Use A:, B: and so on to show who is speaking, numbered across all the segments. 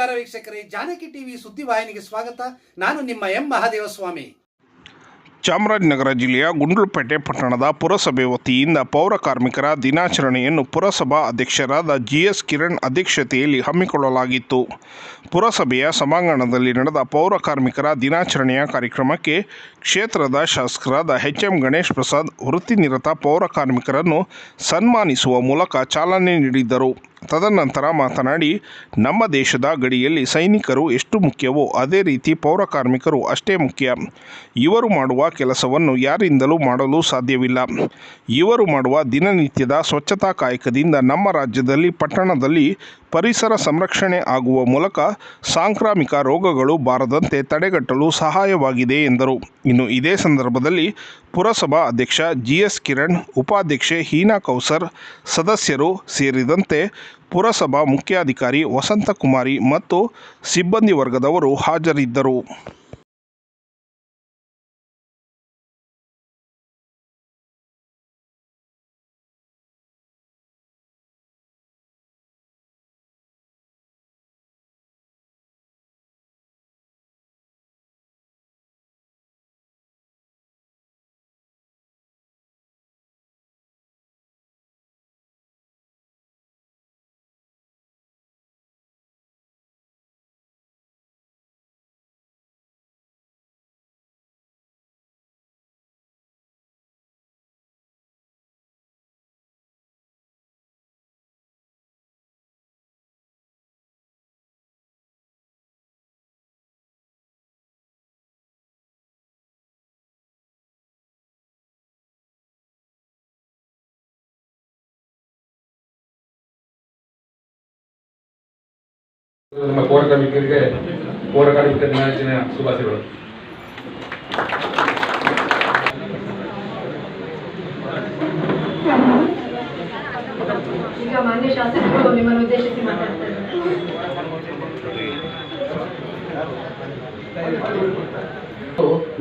A: ನಮಸ್ಕಾರ ವೀಕ್ಷಕರೇ, ಜಾನಕಿ ಟಿವಿ ಸುದ್ದಿವಾಹಿನಿಗೆ ಸ್ವಾಗತ. ನಾನು ನಿಮ್ಮ ಎಂ ಮಹಾದೇವಸ್ವಾಮಿ.
B: ಚಾಮರಾಜನಗರ ಜಿಲ್ಲೆಯ ಗುಂಡ್ಲುಪೇಟೆ ಪಟ್ಟಣದ ಪುರಸಭೆ ವತಿಯಿಂದ ಪೌರ ಕಾರ್ಮಿಕರ ದಿನಾಚರಣೆಯನ್ನು ಪುರಸಭಾ ಅಧ್ಯಕ್ಷರಾದ ಜಿಎಸ್ ಕಿರಣ್ ಅಧ್ಯಕ್ಷತೆಯಲ್ಲಿ ಹಮ್ಮಿಕೊಳ್ಳಲಾಗಿತ್ತು. ಪುರಸಭೆಯ ಸಭಾಂಗಣದಲ್ಲಿ ನಡೆದ ಪೌರ ಕಾರ್ಮಿಕರ ದಿನಾಚರಣೆಯ ಕಾರ್ಯಕ್ರಮಕ್ಕೆ ಕ್ಷೇತ್ರದ ಶಾಸಕರಾದ ಎಚ್ ಎಂ ಗಣೇಶ್ ಪ್ರಸಾದ್ ವೃತ್ತಿನಿರತ ಪೌರ ಕಾರ್ಮಿಕರನ್ನು ಸನ್ಮಾನಿಸುವ ಮೂಲಕ ಚಾಲನೆ ನೀಡಿದ್ದರು ತದನಂತರ ಮಾತನಾಡಿ, ನಮ್ಮ ದೇಶದ ಗಡಿಯಲ್ಲಿ ಸೈನಿಕರು ಎಷ್ಟು ಮುಖ್ಯವೋ ಅದೇ ರೀತಿ ಪೌರ ಕಾರ್ಮಿಕರು ಅಷ್ಟೇ ಮುಖ್ಯ. ಇವರು ಮಾಡುವ ಕೆಲಸವನ್ನು ಯಾರಿಂದಲೂ ಮಾಡಲು ಸಾಧ್ಯವಿಲ್ಲ. ಇವರು ಮಾಡುವ ದಿನನಿತ್ಯದ ಸ್ವಚ್ಛತಾ ಕಾಯಕದಿಂದ ನಮ್ಮ ರಾಜ್ಯದಲ್ಲಿ, ಪಟ್ಟಣದಲ್ಲಿ ಪರಿಸರ ಸಂರಕ್ಷಣೆ ಆಗುವ ಮೂಲಕ ಸಾಂಕ್ರಾಮಿಕ ರೋಗಗಳು ಬಾರದಂತೆ ತಡೆಗಟ್ಟಲು ಸಹಾಯವಾಗಿದೆ ಎಂದರು. ಇನ್ನು ಇದೇ ಸಂದರ್ಭದಲ್ಲಿ ಪುರಸಭಾ ಅಧ್ಯಕ್ಷ ಜಿಎಸ್ ಕಿರಣ್, ಉಪಾಧ್ಯಕ್ಷೆ ಹೀನಾ ಕೌಸರ್ ಸದಸ್ಯರು ಸೇರಿದಂತೆ ಪುರಸಭಾ ಮುಖ್ಯಾಧಿಕಾರಿ ವಸಂತಕುಮಾರಿ ಮತ್ತು ಸಿಬ್ಬಂದಿ ವರ್ಗದವರು ಹಾಜರಿದ್ದರು.
C: ನಮ್ಮ ಪೌರ ಕಾರ್ಮಿಕರಿಗೆ ಪೌರ ಕಾರ್ಮಿಕ ದಿನಾಚರಣೆಯ ಶುಭಾಶಯಗಳು.
D: ಈಗ ಮಾನ್ಯ ಶಾಸಕರು ನಿಮ್ಮನ್ನು ಉದ್ದೇಶಿಸಿ ಮಾತಾಡ್ತಾರೆ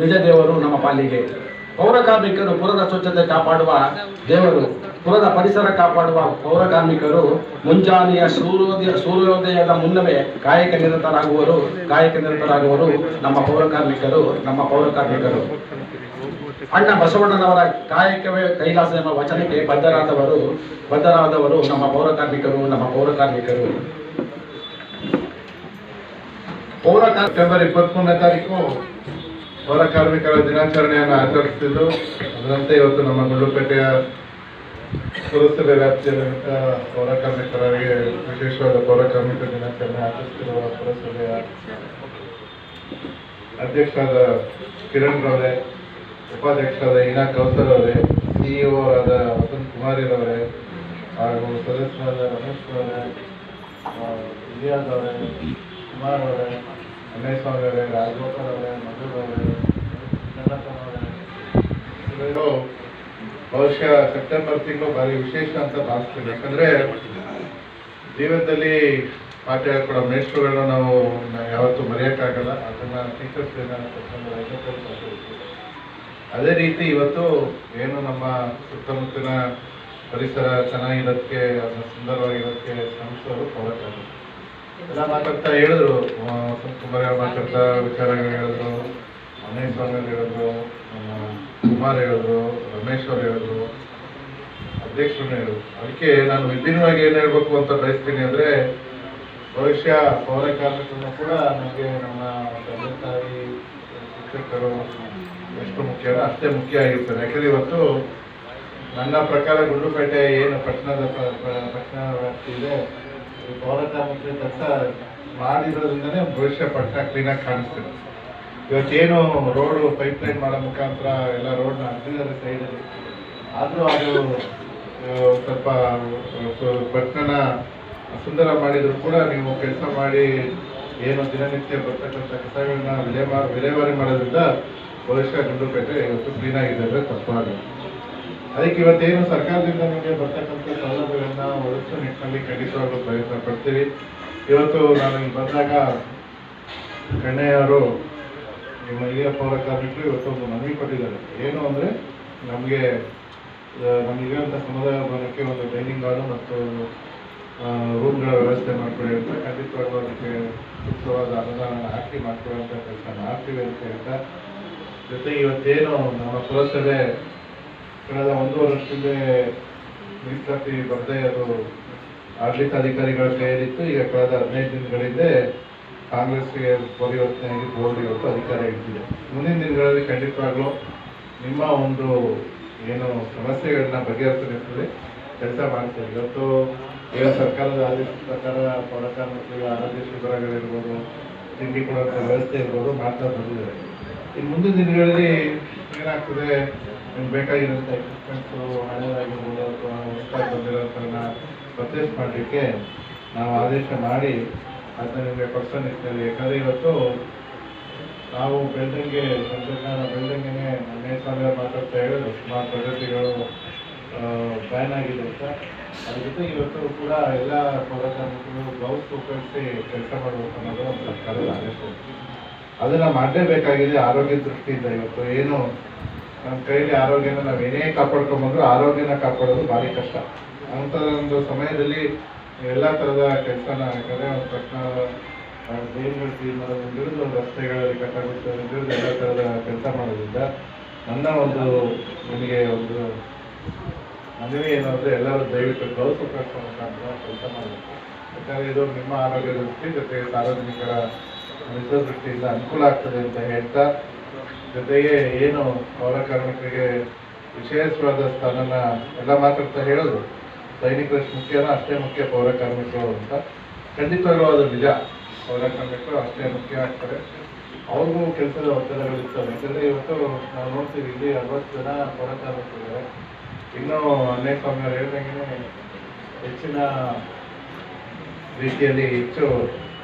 E: ನಿಜ ದೇವರು ನಮ್ಮ ಪಾಲಿಗೆ. ಪೌರ ಕಾರ್ಮಿಕರು ಪುರದ ಸ್ವಚ್ಛತೆ ಕಾಪಾಡುವ ದೇವರು. ಪುರದ ಪರಿಸರ ಕಾಪಾಡುವ ಪೌರ ಕಾರ್ಮಿಕರು ಮುಂಜಾನೆಯ ಸೂರ್ಯೋದಯ, ಸೂರ್ಯೋದಯದ ಮುನ್ನವೇ ಕಾಯಕ ನಿರತರಾಗುವರು. ಕಾಯಕ ನಿರತರಾಗುವರು ನಮ್ಮ ಪೌರ ಕಾರ್ಮಿಕರು ನಮ್ಮ ಪೌರ ಕಾರ್ಮಿಕರು ಅಣ್ಣ ಬಸವಣ್ಣನವರ ಕಾಯಕವೇ ಕೈಲಾಸ ಎಂಬ ವಚನಕ್ಕೆ ಬದ್ಧರಾದವರು ಬದ್ಧರಾದವರು ನಮ್ಮ ಪೌರ ಕಾರ್ಮಿಕರು ನಮ್ಮ ಪೌರ ಕಾರ್ಮಿಕರು
C: ಪೌರ ಫೆಬ್ರವರಿ ಇಪ್ಪತ್ಮೂರನೇ ತಾರೀಕು ಪೌರ ಕಾರ್ಮಿಕರ ದಿನಾಚರಣೆಯನ್ನು ಆಚರಿಸ್ತಿದ್ದು ಅದರಂತೆ ಇವತ್ತು ನಮ್ಮ ಗುಂಡ್ಲುಪೇಟೆಯ ಪುರಸಭೆ ವ್ಯಾಪ್ತಿಯಲ್ಲಿರುವಂಥ ಪೌರ ಕಾರ್ಮಿಕರಿಗೆ ವಿಶೇಷವಾದ ಪೌರ ಕಾರ್ಮಿಕ ದಿನಾಚರಣೆ ಆಚರಿಸ್ತಿರುವ ಪುರಸಭೆಯ ಅಧ್ಯಕ್ಷರಾದ ಕಿರಣ್ ರವರೇ, ಉಪಾಧ್ಯಕ್ಷರಾದ ಇನಾ ಕೌಸರ್ ಅವರೇ ಸಿಇಒ ಆದ ವಸಂತ್ ಕುಮಾರಿರವರೇ ಹಾಗೂ ಸದಸ್ಯರಾದ ರಮೇಶ್ ಅವರೇ ಇಲಿಯಾಸ್ ಅವರೇ ಕುಮಾರ್ ಅವರೇ ಅಣ್ಣಸ್ವಾಮಿ ಅವರೇ ರಾಜಗೋಪಾಲ್ ಅವರೇ ಮಧುರ್ ಅವರೇ ಬಹುಶಃ ಸೆಪ್ಟೆಂಬರ್ ತಿಂಗಳು ಭಾರಿ ವಿಶೇಷ ಅಂತ ಭಾವಿಸ್ತೀನಿ ಯಾಕಂದ್ರೆ ಜೀವನದಲ್ಲಿ ಪಾಠ ಹೇಳ್ಕೊಡೋ ಮೇಷ್ಟ್ರುಗಳನ್ನ ನಾವು ಯಾವತ್ತೂ ಮರೆಯೋಕ್ಕಾಗಲ್ಲ ಅದನ್ನ ಟೀಚರ್ಸ್. ಅದೇ ರೀತಿ ಇವತ್ತು ಏನು ನಮ್ಮ ಸುತ್ತಮುತ್ತಲಿನ ಪರಿಸರ ಚೆನ್ನಾಗಿರೋದಕ್ಕೆ, ಅದನ್ನ ಸುಂದರವಾಗಿರೋದಕ್ಕೆ ಶ್ರಮಿಸೋರು ಪೌರಕಾರ್ಮಿಕರು ಎಲ್ಲ ಮಾತಾಡ್ತಾ ಹೇಳಿದ್ರು. ಕುಮಾರ ಮಾತಾಡ್ತಾ, ವಿಚಾರಗಳು ಹೇಳಿದ್ರು. ಮನೆ ಸ್ವಾಮಿ ಹೇಳಿದ್ರು. ನಮ್ಮ ಕುಮಾರ್ ಹೇಳಿದ್ರು. ರಮೇಶ್ ಅವ್ರು ಹೇಳಿದ್ರು ಅಧ್ಯಕ್ಷರು ಹೇಳಿದ್ರು ಅದಕ್ಕೆ ನಾನು ವಿಭಿನ್ನವಾಗಿ ಏನು ಹೇಳಬೇಕು ಅಂತ ಬಯಸ್ತೀನಿ ಅಂದ್ರೆ ಬಹುಶಃ ಪೌರ ಕೂಡ ನಮಗೆ ನಮ್ಮ ತಂದೆ ತಾಯಿ ಶಿಕ್ಷಕರು ಎಷ್ಟು ಮುಖ್ಯ ಅಷ್ಟೇ ಮುಖ್ಯ ಆಗಿರ್ತಾರೆ. ಯಾಕಂದ್ರೆ ಇವತ್ತು ನನ್ನ ಪ್ರಕಾರ ಗುಂಡುಪೇಟೆ ಏನು ಪಟ್ಟಣದ ಪಟ್ಟಣ ವ್ಯಾಪ್ತಿ ಇದೆ ಪೌರ ಕಾರ್ಮಿಕರ ಕೆಲಸ ಮಾಡಿರೋದ್ರಿಂದನೇ ಭವಿಷ್ಯ ಪಟ್ಟಣ ಕ್ಲೀನಾಗಿ ಕಾಣಿಸ್ತಿದೆ. ಇವತ್ತೇನು ರೋಡು ಪೈಪ್ ಲೈನ್ ಮಾಡೋ ಮುಖಾಂತರ ಎಲ್ಲ ರೋಡ್ನ ಹತ್ತಿದ್ದಾರೆ ಸೈಡಲ್ಲಿ ಆದರೂ ಅದು ಸ್ವಲ್ಪ ಪಟ್ಟಣ ಸುಂದರ ಮಾಡಿದ್ರು ಕೂಡ ನೀವು ಕೆಲಸ ಮಾಡಿ ಏನು ದಿನನಿತ್ಯ ಬರ್ತಕ್ಕಂಥ ಕಸಗಳನ್ನ ವಿಲೇ ವಿಲೇವಾರಿ ಮಾಡೋದ್ರಿಂದ ಬಹುಶಃ ಗುಂಡುಪೇಟೆ ಇವತ್ತು ಕ್ಲೀನ್ ಆಗಿದೆ ಅಂದರೆ ತಪ್ಪಾಗಲ್ಲ ಅದಕ್ಕೆ ಇವತ್ತೇನು ಸರ್ಕಾರದಿಂದ ನಿಮಗೆ ಬರ್ತಕ್ಕಂಥ ಸೌಲಭ್ಯಗಳನ್ನ ಒದಗಿಸೋ ನಿಟ್ಟಿನಲ್ಲಿ ಖಂಡಿತವಾಗಲು ಪ್ರಯತ್ನ ಪಡ್ತೀವಿ. ಇವತ್ತು ನಾನು ಬಂದಾಗ ಕಣ್ಣಯ್ಯವರು ನಿಮ್ಮ ಹಿರಿಯ ಪೌರ ಕಾರ್ಮಿಕರು ಇವತ್ತು ಒಂದು ಮನವಿ ಕೊಟ್ಟಿದ್ದಾರೆ. ಏನು ಅಂದರೆ, ನಮಗೆ ನಮಗಿರುವಂಥ ಸಮುದಾಯ ಭವನಕ್ಕೆ ಒಂದು ಡೈನಿಂಗ್ ಹಾಲು ಮತ್ತು ರೂಮ್ಗಳ ವ್ಯವಸ್ಥೆ ಮಾಡಿಕೊಡಿ ಅಂತ ಖಂಡಿತವಾಗ ಅದಕ್ಕೆ ಸೂಕ್ತವಾದ ಅನುದಾನ ಹಾಕಿ ಮಾಡ್ಕೊಳ್ಳುವಂಥ ಕೆಲಸ ಮಾಡ್ತೀವಿ ಅಂತ ಹೇಳ್ತಾ ಜೊತೆಗೆ ಇವತ್ತೇನು ನಮ್ಮ ಪುರಸಭೆ ಕಳೆದ ಒಂದೂವರೆ ವರ್ಷದಿಂದ ಮೀಸಲಾತಿ ಬರದೇ ಅದು ಆಡಳಿತಾಧಿಕಾರಿಗಳ ಕೈಯಲ್ಲಿತ್ತು. ಈಗ ಕಳೆದ ಹದಿನೈದು ದಿನಗಳಿಂದ ಕಾಂಗ್ರೆಸ್ಗೆ ಪರಿವರ್ತನೆಯಾಗಿ ಬೋರ್ಡ್ ಇವತ್ತು ಅಧಿಕಾರ ಇಟ್ಟಿದೆ. ಮುಂದಿನ ದಿನಗಳಲ್ಲಿ ಖಂಡಿತವಾಗ್ಲೂ ನಿಮ್ಮ ಒಂದು ಏನು ಸಮಸ್ಯೆಗಳನ್ನ ಬಗೆಹರಿಸಲಿರ್ತದೆ ಕೆಲಸ ಮಾಡ್ತೇವೆ. ಇವತ್ತು ಈಗ ಸರ್ಕಾರದ ಆದೇಶದ ಪ್ರಕಾರ ಪೌರ ಕಾರ್ಮಿಕರಿಗೆ ಆರೋಗ್ಯ ಶಿಬಿರಗಳಿರ್ಬೋದು ತಿಂಡಿ ಕೊಡುವಂಥ ವ್ಯವಸ್ಥೆ ಇರ್ಬೋದು ಮಾಡ್ತಾ ಬಂದಿದ್ದಾರೆ. ಇನ್ನು ಮುಂದಿನ ದಿನಗಳಲ್ಲಿ ಏನಾಗ್ತದೆ? ನಿಮ್ಗೆ ಬೇಕಾಗಿರೋಂಥ ಎಕ್ವಿಪ್ಮೆಂಟ್ಸು ಹಳೆಯದಾಗಿರ್ಬೋದು ಅಥವಾ ಹೊಸದಾಗಿ ಬಂದಿರೋಂಥನ್ನ ಪರ್ಚೇಸ್ ಮಾಡಲಿಕ್ಕೆ ನಾವು ಆದೇಶ ಮಾಡಿ ಅದನ್ನ ನಿಮಗೆ ಕೊಡ್ಸೋ ನಿಟ್ಟಿನಲ್ಲಿ ಯಾಕಂದರೆ ಇವತ್ತು ನಾವು ಬೆಳ್ದಂಗೆ ತಂತ್ರಜ್ಞಾನ ಬೆಳ್ದಂಗೆ ಮನೆ ಸಾವಿರ ಮಾತಾಡ್ತಾ ಹೇಳಿದ್ರು ಸುಮಾರು ಪದ್ಧತಿಗಳು ಬ್ಯಾನ್ ಆಗಿದೆ ಅಂತ. ಅದ್ರ ಜೊತೆ ಇವತ್ತು ಕೂಡ ಎಲ್ಲ ಪೌರ ಕಾರ್ಮಿಕರು ಗ್ಲೌಸ್ ಉಪಯೋಗಿಸಿ ಕೆಲಸ ಮಾಡಬೇಕು ಅನ್ನೋದು ಒಂದು ಸರ್ಕಾರದ ಆದೇಶ. ಅದನ್ನ ಮಾಡಲೇಬೇಕಾಗಿದೆ ಆರೋಗ್ಯ ದೃಷ್ಟಿಯಿಂದ ಇವತ್ತು. ಏನು, ನಮ್ಮ ಕೈಲಿ ಆರೋಗ್ಯನ ನಾವು ಏನೇ ಕಾಪಾಡ್ಕೊಂಬಂದ್ರು ಆರೋಗ್ಯನ ಕಾಪಾಡೋದು ಭಾರಿ ಕಷ್ಟ. ಅಂತ ಒಂದು ಸಮಯದಲ್ಲಿ ಎಲ್ಲ ಥರದ ಕೆಲಸನ ಯಾಕಂದರೆ ಒಂದು ತಕ್ಷಣ ಬೇರುಗಳು ಕ್ಲೀನ್ ಮಾಡೋದ್ರಿಂದ ರಸ್ತೆಗಳಲ್ಲಿ ಕಟ್ಟಾಗುತ್ತೆ ಹಿಡಿದು ಎಲ್ಲ ಥರದ ಕೆಲಸ ಮಾಡೋದ್ರಿಂದ ನನ್ನ ಒಂದು ನಿಮಗೆ ಒಂದು ಮನವಿ ಏನು ಎಲ್ಲರೂ ದಯವಿಟ್ಟು ಉಪಯೋಗಿಸೋ ಮುಖಾಂತರ ಕೆಲಸ ಮಾಡಬೇಕು. ಯಾಕಂದರೆ ಇದು ನಿಮ್ಮ ಆರೋಗ್ಯ ದೃಷ್ಟಿ ಜೊತೆಗೆ ಸಾರ್ವಜನಿಕರ ದೃಷ್ಟಿಯಿಂದ ಅನುಕೂಲ ಆಗ್ತದೆ ಅಂತ ಹೇಳ್ತಾ, ಜೊತೆಗೆ ಏನು ಪೌರ ಕಾರ್ಮಿಕರಿಗೆ ವಿಶೇಷವಾದ ಸ್ಥಾನನ ಎಲ್ಲ ಮಾತಾಡ್ತಾ ಹೇಳೋದು. ಸೈನಿಕರಷ್ಟು ಮುಖ್ಯನೋ ಅಷ್ಟೇ ಮುಖ್ಯ ಪೌರ ಕಾರ್ಮಿಕರು ಅಂತ. ಖಂಡಿತವಾಗ್ಲೂ ಅದು ನಿಜ. ಪೌರ ಕಾರ್ಮಿಕರು ಅಷ್ಟೇ ಮುಖ್ಯ ಆಗ್ತಾರೆ. ಅವ್ರಿಗೂ ಕೆಲಸದ ಒತ್ತಡಗಳು ಇರ್ತವೆ ಯಾಕಂದರೆ ಇವತ್ತು ನಾವು ನೋಡ್ತೀವಿ ಇಲ್ಲಿ ಅರವತ್ತು ಜನ ಪೌರ ಕಾರ್ಮಿಕರಿದ್ದಾರೆ ಇನ್ನೂ ಅನೇಕ ಹೇಳಿದಂಗೆ ಹೇಳ್ದಂಗೆ ಹೆಚ್ಚಿನ ರೀತಿಯಲ್ಲಿ ಹೆಚ್ಚು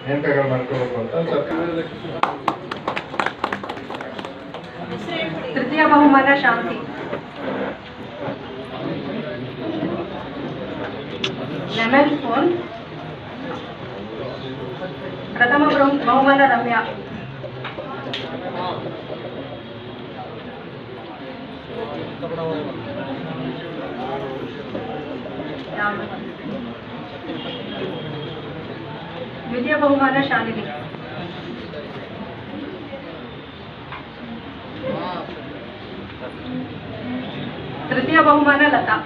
C: ನೇಮಕಗಳು ಮಾಡ್ಕೋಬೇಕು ಅಂತ ಸರ್ಕಾರದ
D: ತೃತೀಯ ಬಹುಮಾನ ಶಾಂತಿ. ಲೆಮನ್ ಫೋನ್ ಪ್ರಥಮ ಬಹು- ಬಹುಮಾನ ರಮ್ಯಾ ಯಾವ್ದು? ದ್ವಿತೀಯ ಬಹುಮಾನ ಶಾಲಿನಿ ತೃತೀಯ ಬಹುಮಾನ ಲತಾ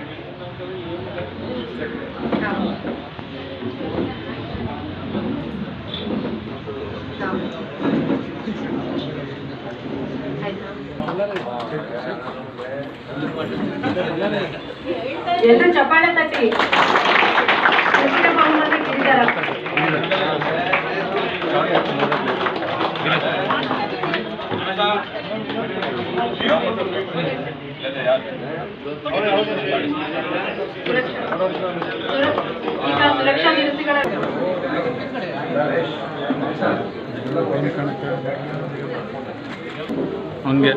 D: ಎಲ್ರು ಚಪ್ಪಾಳೆ ತಟ್ಟಿ. ಗಿರಿಧರ ಸುರಕ್ಷಾ ನಿರಸಿಗಳ
F: ಹಂಗೆ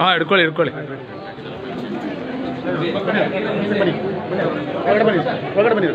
F: ಹಾಂ ಹಿಡ್ಕೊಳ್ಳಿ ಹಿಡ್ಕೊಳ್ಳಿ.
E: ಒಳಗಡೆ ಬನ್ನಿ.